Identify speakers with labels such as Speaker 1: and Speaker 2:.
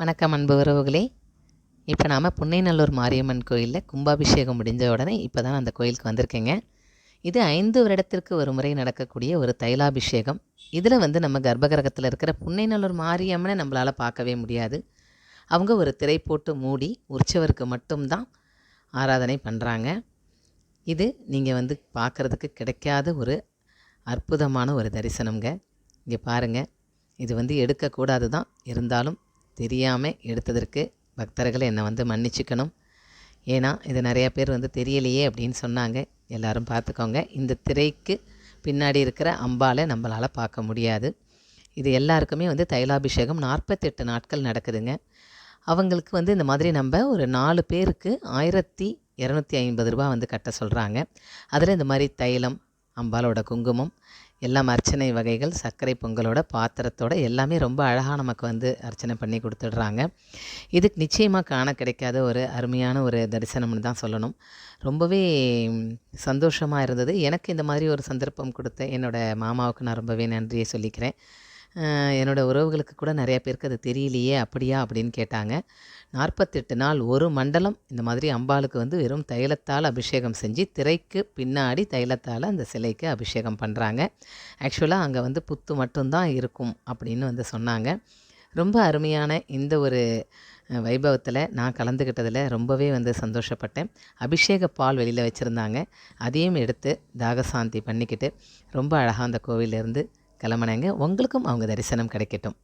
Speaker 1: வணக்கம் அன்பு உறவுகளே. இப்போ நாம் புன்னைநல்லூர் மாரியம்மன் கோயிலில் கும்பாபிஷேகம் முடிஞ்ச உடனே இப்போ தான் அந்த கோயிலுக்கு வந்திருக்கேங்க. இது ஐந்து வருடத்திற்கு ஒரு முறை நடக்கக்கூடிய ஒரு தைலாபிஷேகம். இதில் வந்து நம்ம கர்ப்பகிரகத்தில் இருக்கிற புன்னைநல்லூர் மாரியம்மனை நம்மளால் பார்க்கவே முடியாது. அவங்க ஒரு திரை போட்டு மூடி உற்சவருக்கு மட்டும்தான் ஆராதனை பண்ணுறாங்க இது நீங்கள் வந்து பார்க்குறதுக்கு கிடைக்காத ஒரு அற்புதமான ஒரு தரிசனம்ங்க. இங்கே பாருங்கள் இது வந்து எடுக்கக்கூடாது தான் இருந்தாலும் தெரியாமல் எடுத்ததற்கு பக்தர்கள் என்னை வந்து மன்னிச்சுக்கணும். ஏன்னா இது நிறையா பேர் வந்து தெரியலையே அப்படின்னு சொன்னாங்க. எல்லாரும் பார்த்துக்கோங்க. இந்த திரைக்கு பின்னாடி இருக்கிற அம்பாலை நம்மளால் பார்க்க முடியாது. இது எல்லாருக்குமே வந்து தைலாபிஷேகம் நாற்பத்தெட்டு நாட்கள் நடக்குதுங்க. அவங்களுக்கு வந்து இந்த மாதிரி நம்ம ஒரு நாலு பேருக்கு ஆயிரத்தி இரநூத்தி ஐம்பது ரூபா வந்து கட்ட சொல்கிறாங்க அதில் இந்த மாதிரி தைலம் அம்பாலோட குங்குமம் எல்லாம் அர்ச்சனை வகைகள் சர்க்கரை பொங்கலோட பாத்திரத்தோட எல்லாமே ரொம்ப அழகாக நமக்கு வந்து அர்ச்சனை பண்ணி கொடுத்துடுறாங்க. இதுக்கு நிச்சயமாக காண கிடைக்காத ஒரு அருமையான ஒரு தரிசனம்னு தான் சொல்லணும். ரொம்பவே சந்தோஷமாக இருந்தது. எனக்கு இந்த மாதிரி ஒரு சந்தர்ப்பம் கொடுத்த என்னோடய மாமாவுக்கு நான் ரொம்பவே நன்றியை சொல்லிக்கிறேன். என்னோடய உறவுகளுக்கு கூட நிறைய பேருக்கு அது தெரியலையே அப்படியா? அப்படின்னு கேட்டாங்க. நாற்பத்தெட்டு நாள் ஒரு மண்டலம் இந்த மாதிரி அம்பாளுக்கு வந்து வெறும் தைலத்தால் அபிஷேகம் செஞ்சு திரைக்கு பின்னாடி தைலத்தால் அந்த சிலைக்கு அபிஷேகம் பண்ணுறாங்க ஆக்சுவலாக அங்கே வந்து புத்து மட்டும்தான் இருக்கும் அப்படின்னு வந்து சொன்னாங்க. ரொம்ப அருமையான இந்த ஒரு வைபவத்தில் நான் கலந்துக்கிட்டதில் ரொம்பவே வந்து சந்தோஷப்பட்டேன். அபிஷேக பால் வெளியில் வச்சுருந்தாங்க. அதையும் எடுத்து தாகசாந்தி பண்ணிக்கிட்டு ரொம்ப அழகாக அந்த கோவிலேருந்து கிளம்புனேங்க. உங்களுக்கும் அவங்க தரிசனம் கிடைக்கட்டும்.